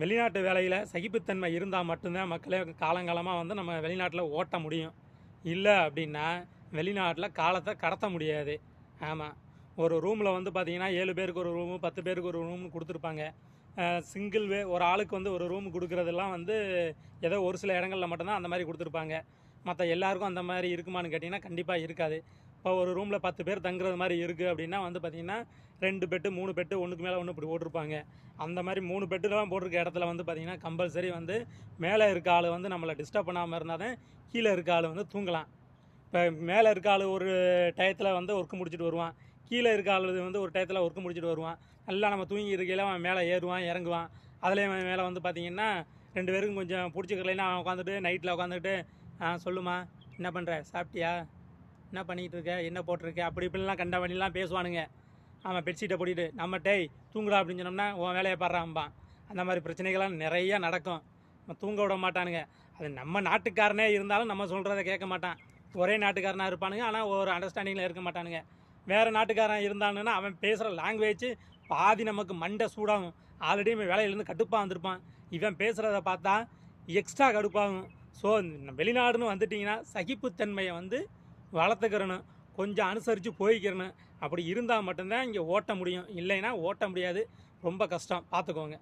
வெளிநாட்டு வேலையில் சகிப்புத்தன்மை இருந்தால் மட்டும்தான் மக்களே காலங்காலமாக வந்து நம்ம வெளிநாட்டில் ஓட்ட முடியும். இல்லை அப்படின்னா வெளிநாட்டில் காலத்தை கடத்த முடியாது. ஆமாம் ஒரு ரூமில் வந்து பார்த்திங்கன்னா ஏழு பேருக்கு ஒரு ரூமு பத்து பேருக்கு ஒரு ரூம் கொடுத்துருப்பாங்க. சிங்கிள் வே ஒரு ஆளுக்கு வந்து ஒரு ரூம் கொடுக்குறதெல்லாம் வந்து ஏதோ ஒரு சில இடங்களில் மட்டும்தான் அந்த மாதிரி கொடுத்துருப்பாங்க. மற்ற எல்லாருக்கும் அந்த மாதிரி இருக்குமான்னு கேட்டிங்கன்னா கண்டிப்பாக இருக்காது. இப்போ ஒரு ரூமில் பத்து பேர் தங்குறது மாதிரி இருக்குது அப்படின்னா வந்து பார்த்திங்கன்னா ரெண்டு பெட்டு மூணு பெட்டு ஒன்றுக்கு மேலே ஒன்று இப்படி போட்டிருப்பாங்க. அந்த மாதிரி மூணு பெட்டுலாம் போட்டிருக்க இடத்துல வந்து பார்த்திங்கன்னா கம்பல்சரி வந்து மேலே இருக்க ஆள் வந்து நம்மளை டிஸ்டர்ப் பண்ணாமல் இருந்தால் தான் கீழே இருக்க ஆள் வந்து தூங்கலாம். இப்போ மேலே இருக்க ஆள் ஒரு டயத்தில் வந்து ஒர்க்கு முடிச்சுட்டு வருவான். கீழே இருக்க ஆள் வந்து ஒரு டயத்தில் ஒர்க்கு முடிச்சுட்டு வருவான். நல்லா நம்ம தூங்கி இருக்கையில் அவன் மேலே ஏறுவான் இறங்குவான். அதுலேயும் மேலே வந்து பார்த்திங்கன்னா ரெண்டு பேருக்கும் கொஞ்சம் பிடிச்சிக்கலைன்னா அவன் உட்காந்துட்டு நைட்டில் உட்காந்துட்டு சொல்லுமா என்ன பண்ணுற சாப்பிட்டியா? என்ன பண்ணிகிட்டு இருக்க என்ன போட்டிருக்க? அப்படி இப்படிலாம் கண்ட பண்ணிலாம் பேசுவானுங்க. அவன் பெட்ஷீட்டை போட்டிட்டு நம்ம டேய் தூங்குடா அப்படின்னு சொன்னோம்னா உன் வேலையை பாடுறான்பான் அந்த மாதிரி பிரச்சனைகள்லாம் நிறையா நடக்கும். நம்ம தூங்க விட மாட்டானுங்க. அது நம்ம நாட்டுக்காரனே இருந்தாலும் நம்ம சொல்கிறத கேட்க மாட்டான். ஒரே நாட்டுக்காரனாக இருப்பானுங்க. ஆனால் ஒரு அண்டர்ஸ்டாண்டிங்கில் இருக்க மாட்டானுங்க. வேறு நாட்டுக்காரன் இருந்தானுன்னா அவன் பேசுகிற லாங்குவேஜ் பாதி நமக்கு மண்டை சூடாகும். ஆல்ரெடி இவன் வேலையிலேருந்து கடுப்பாக வந்திருப்பான். இவன் பேசுகிறத பார்த்தா எக்ஸ்ட்ரா கடுப்பாகும். ஸோ வெளிநாடுன்னு வந்துட்டிங்கன்னா சகிப்புத்தன்மையை வந்து வளர்த்துக்கிறணும் கொஞ்சம் அனுசரித்து போய்க்கிறணும் அப்படி இருந்தால் மட்டும்தான் இங்கே ஓட்ட முடியும். இல்லைன்னா ஓட்ட முடியாது. ரொம்ப கஷ்டம். பார்த்துக்கோங்க.